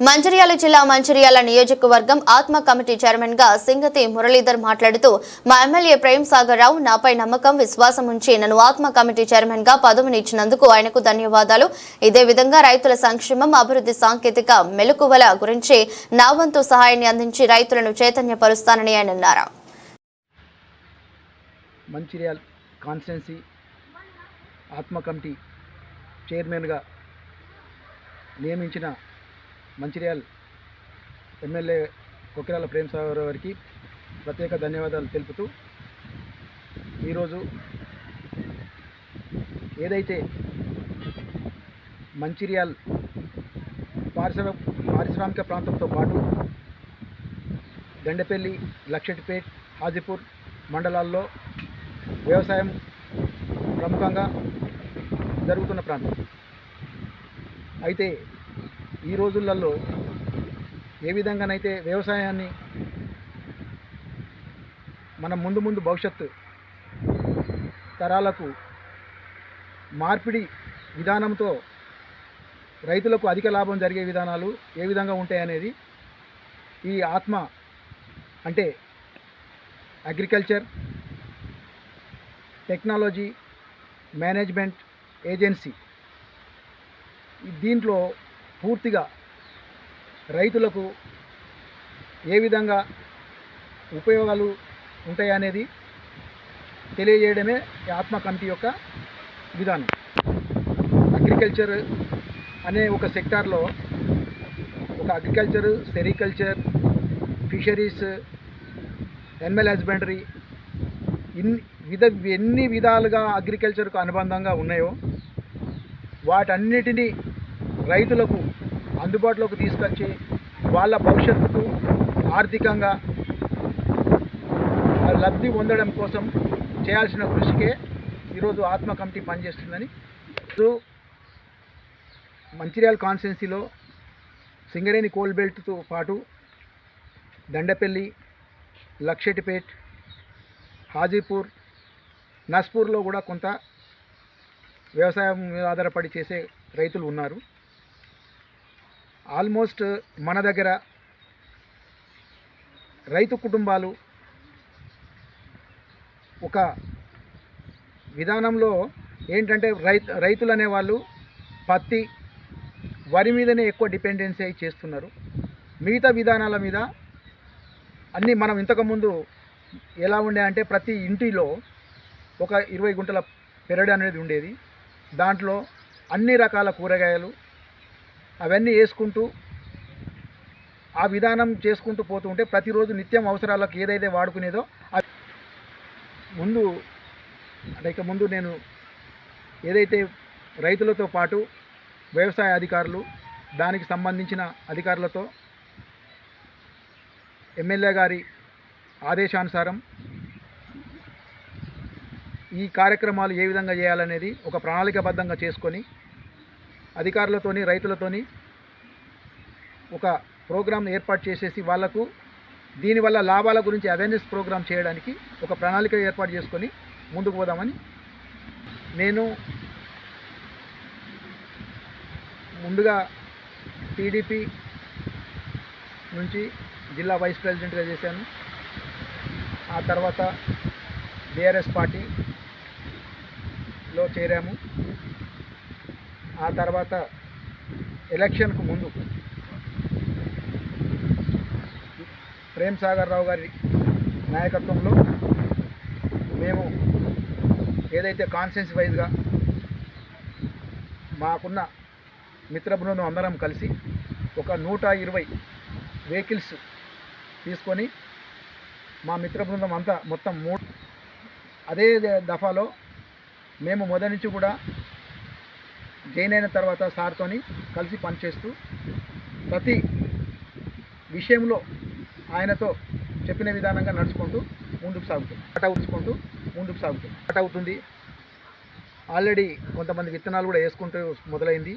మంచిర్యాల జిల్లా మంచిర్యాల నియోజకవర్గం ఆత్మ కమిటీ చైర్మన్గా సింగతి మురళీధర్ మాట్లాడుతూ మా ఎమ్మెల్యే ప్రేమ్ సాగర్ రావు నాపై నమ్మకం విశ్వాసం ఉంచి నన్ను ఆత్మ కమిటీ చైర్మన్గా పదవినిచ్చినందుకు ఆయనకు ధన్యవాదాలు. ఇదే విధంగా రైతుల సంక్షేమం అభివృద్ధి సాంకేతిక మెలకువల గురించి నా వంతు సహాయాన్ని అందించి రైతులను చైతన్యపరుస్తానని ఆయన అన్నారు. మంచిర్యాల్ కాన్స్టెన్సీ ఆత్మ కమిటీ చైర్మన్గా నియమించిన మంచిర్యాల్ ఎమ్మెల్యే కొకిరాల ప్రేమ్ సాగర్ గారికి ప్రత్యేక ధన్యవాదాలు తెలుపుతూ ఈరోజు ఏదైతే మంచిర్యాల్ పారిశ్ర పారిశ్రామిక ప్రాంతంతో పాటు దండపల్లి లక్షటిపేట్ హాజీపూర్ మండలాల్లో వ్యవసాయం ప్రముఖంగా జరుగుతున్న ప్రాంతం. అయితే ఈ రోజులలో ఏ విధంగానైతే వ్యవసాయాన్ని మనం ముందు ముందు భవిష్యత్తు తరాలకు మార్పిడి విధానంతో రైతులకు అధిక లాభం జరిగే విధానాలు ఏ విధంగా ఉంటాయనేది ఈ ఆత్మ అంటే అగ్రికల్చర్ టెక్నాలజీ మేనేజ్మెంట్ ఏజెన్సీ. దీంట్లో పూర్తిగా రైతులకు ఏ విధంగా ఉపయోగాలు ఉంటాయనేది తెలియజేయడమే ఆత్మ కమిటీ యొక్క విధానం. అగ్రికల్చర్ అనే ఒక సెక్టార్లో ఒక agriculture sericulture fisheries animal husbandry in విధ ఎన్ని విధాలుగా అగ్రికల్చర్కు అనుబంధంగా ఉన్నాయో వాటన్నిటినీ రైతులకు అందుబాటులోకి తీసుకొచ్చి వాళ్ళ భవిష్యత్తుకు ఆర్థికంగా లబ్ధి పొందడం కోసం చేయాల్సిన కృషికే ఈరోజు ఆత్మ కమిటీ పనిచేస్తుందని మంచిర్యాల కాన్స్టిట్యున్సీలో సింగరేణి కోల్ బెల్ట్తో పాటు దండపల్లి లక్షటిపేట్ హాజీపూర్ నస్పూర్లో కూడా కొంత వ్యవసాయం మీద ఆధారపడి చేసే రైతులు ఉన్నారు. ఆల్మోస్ట్ మన దగ్గర రైతు కుటుంబాలు ఒక విధానంలో ఏంటంటే రైతు రైతులు అనేవాళ్ళు పత్తి వరి మీదనే ఎక్కువ డిపెండెన్సీ అయి చేస్తున్నారు. మిగతా విధానాల మీద అన్నీ మనం ఇంతకుముందు ఎలా ఉండే అంటే ప్రతి ఇంటిలో ఒక ఇరవై గుంటల పెరడు అనేది ఉండేది. దాంట్లో అన్ని రకాల కూరగాయలు అవన్నీ వేసుకుంటూ ఆ విధానం చేసుకుంటూ పోతూ ఉంటే ప్రతిరోజు నిత్యం అవసరాలకు ఏదైతే వాడుకునేదో అది ముందు అంటే ముందు నేను ఏదైతే రైతులతో పాటు వ్యవసాయ అధికారులు దానికి సంబంధించిన అధికారులతో ఎమ్మెల్యే గారి ఆదేశానుసారం ఈ కార్యక్రమాలు ఏ విధంగా చేయాలనేది ఒక ప్రణాళికబద్ధంగా చేసుకొని అధికారులతోని రైతులతోని ఒక ప్రోగ్రామ్ ఏర్పాటు చేసేసి వాళ్ళకు దీనివల్ల లాభాల గురించి అవేర్నెస్ ప్రోగ్రామ్ చేయడానికి ఒక ప్రణాళిక ఏర్పాటు చేసుకొని ముందుకు పోదామని నేను ముందుగా టీడీపీ నుంచి జిల్లా వైస్ ప్రెసిడెంట్గా చేశాను. ఆ తర్వాత బీఆర్ఎస్ పార్టీలో చేరాము. ఆ తర్వాత ఎలక్షన్కు ముందు ప్రేమ్ సాగర్ రావు గారి నాయకత్వంలో మేము ఏదైతే కాన్సెన్స్ వైజ్గా మాకున్న మిత్ర బృందం అందరం కలిసి ఒక నూట ఇరవై వెహికల్స్ తీసుకొని మా మిత్ర బృందం అంతా మొత్తం మూ అదే దఫాలో మేము మొదటి నుంచి కూడా జాయిన్ అయిన తర్వాత సార్తోని కలిసి పనిచేస్తూ ప్రతి విషయంలో ఆయనతో చెప్పిన విధానంగా నడుచుకుంటూ ముందుకు సాగుతుంది. కట్ ఉంచుకుంటూ ముందుకు సాగుతుంది. కట్ అవుతుంది. ఆల్రెడీ కొంతమంది విత్తనాలు కూడా వేసుకుంటూ మొదలైంది.